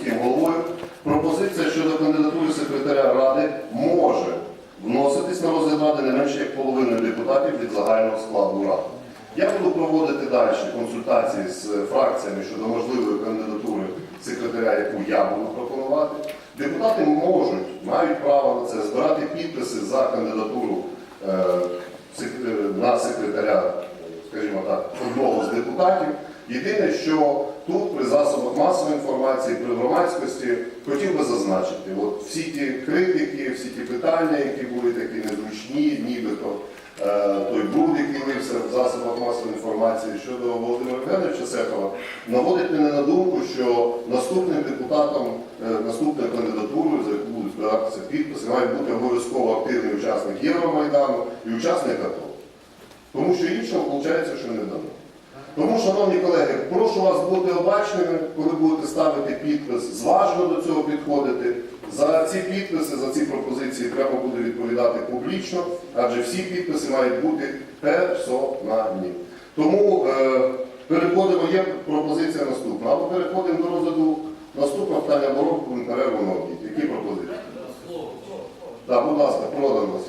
міським головою, пропозиція щодо кандидатури секретаря ради може вноситись на розгляд ради не менше як половиною депутатів від загального складу ради. Я буду проводити далі консультації з фракціями щодо можливої кандидатури секретаря, яку я буду пропонувати. Депутати можуть, мають право на це, збирати підписи за кандидатуру е, е, на секретаря, скажімо так, одного з депутатів. Єдине, що тут засобах масової інформації, при громадськості хотів би зазначити, от всі ті критики, всі ті питання, які були такі незручні, нібито е, той бруд, який лився в засобах масової інформації щодо Володимира Євгеновича Сехова, наводить мене на думку, що наступним депутатом, е, наступною кандидатурою, за яку будуть збиратися підписи, має бути обов'язково активний учасник Євромайдану і учасник АТО. Тому що іншого виходить, що не дано. Тому, шановні колеги, прошу вас бути обачними, коли будете ставити підпис, зважно до цього підходити. За ці підписи, за ці пропозиції треба буде відповідати публічно, адже всі підписи мають бути персональні. Тому е, переходимо, є пропозиція наступна. Або переходимо до розгляду наступного питання обороту перерву на обід. Які пропозиції? Так, будь ласка, продано.